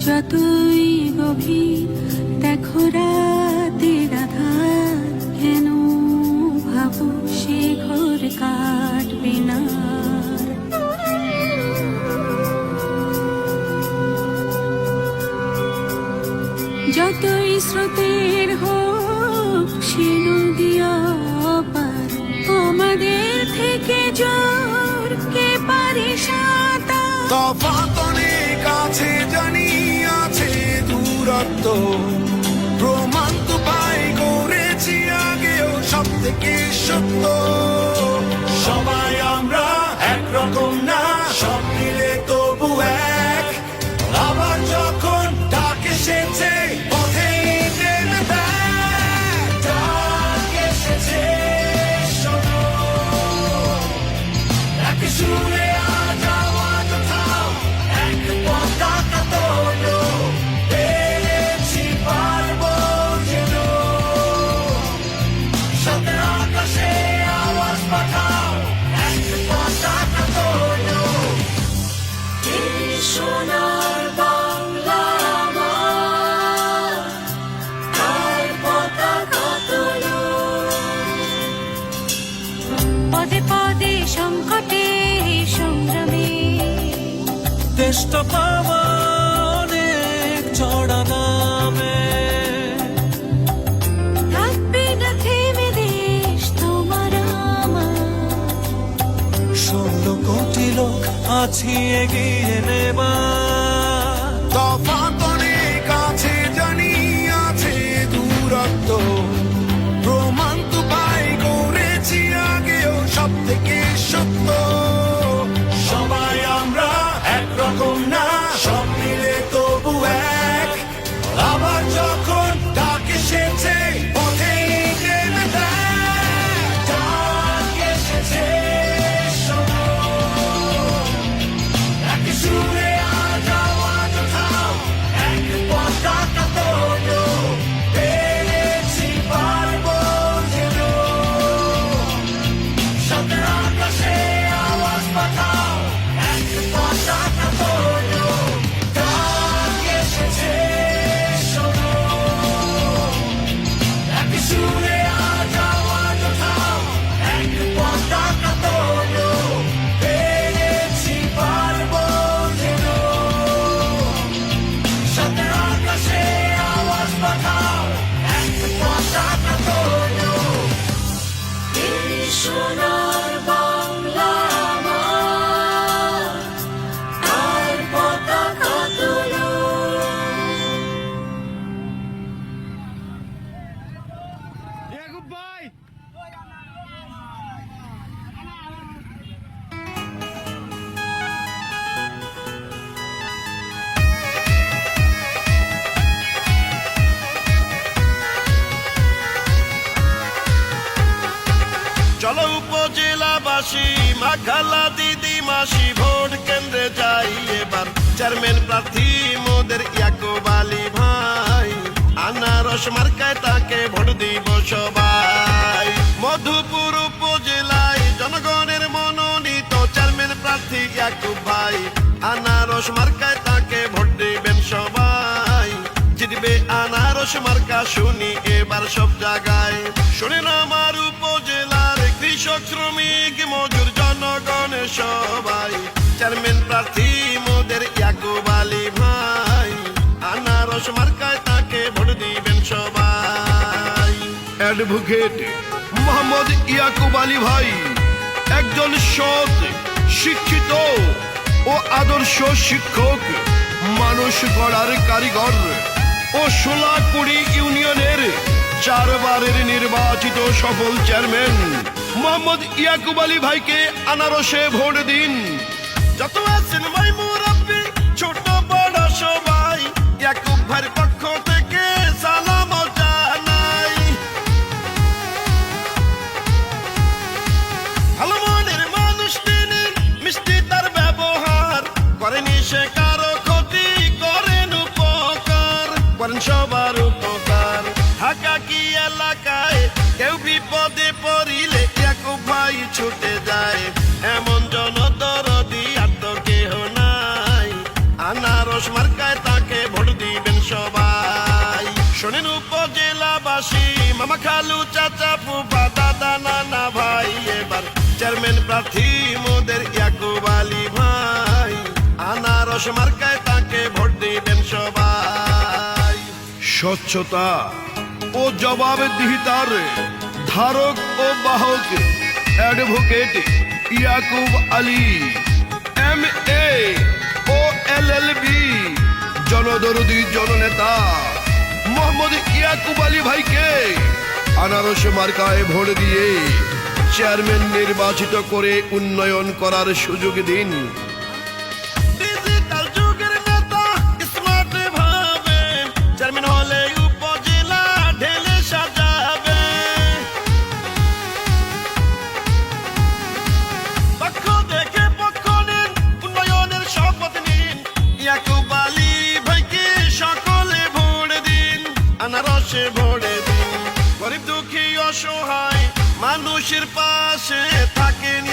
যতই গভীর, দেখো রাতের আধার কেন ভাবো সে ঘর কাটবে না? যতই স্রোতের হোক, সে নদী থেকে জোর, কে পারে সাঁতার? আছে, জানি আছে দূরত্ব। প্রমাণ তো পাই, করেছি আগেও সব থেকে সত্য। সবাই সোনার বাংলা আমার, পতাকা তোলো। পদে পদে সংকটে সংগ্রামে দেশটা পাওয়া এগিয়ে নেবা উপজেলাবাসী মাখালা দিদি, মাসি ভোট কেন্দ্রে যাই এবার। চেয়ারম্যান প্রার্থী মোদের ইয়াকুব আলী ভাই, আনারস মার্কায় তাকে ভোট দিব সবাই। মধুপুর উপজেলায় জনগণের মনোনীত চেয়ারম্যান প্রার্থী ইয়াকুব ভাই, আনারস মার্কায় তাকে ভোট দিবেন সবাই। জিতবে আনারস মার্কা, শুনি এবার সব জায়গায়। শুনেন আমার শ্রমিক মজুর জনগণের সবাই। চেয়ারম্যান প্রার্থী মোদের ইয়াকুব ভাই। আনারস মার্কায় তাকে ভোট দিবেন সবাই। অ্যাডভোকেট মোহাম্মদ ইয়াকুব আলী ভাই, একজন সৎ, শিক্ষিত ও আদর্শ শিক্ষক, মানুষ গড়ার কারিগর ও সোলাকুড়ি ইউনিয়নের চারবারের নির্বাচিত সফল চেয়ারম্যান মোহাম্মদ ইয়াকুব আলী ভাইকে আনারসে ভোট দিন। যত আছেন ভাই মুরব্বী ছোট বড় সবাই। ইয়াকুব ভাইয়ের লালু চাচা, ফুফা, দাদা, নানা ভাই, এবার চেয়ারম্যান প্রার্থী মোদের ইয়াকুব ভাই। আনারস মার্কায় তাকে ভোট দিবেন সবাই। স্বচ্ছতা ও জবাবদিহিতার ধারক ও বাহক advocate Yakub Ali M A O L L B জনদরদি, জননেতা মোহাম্মদ ইয়াকুব আলী ভাইকে আনারস মার্কায় ভোট দিয়ে চেয়ারম্যান নির্বাচিত করে উন্নয়ন করার সুযোগ দিন। অসহায় মানুষের পাশে থাকেন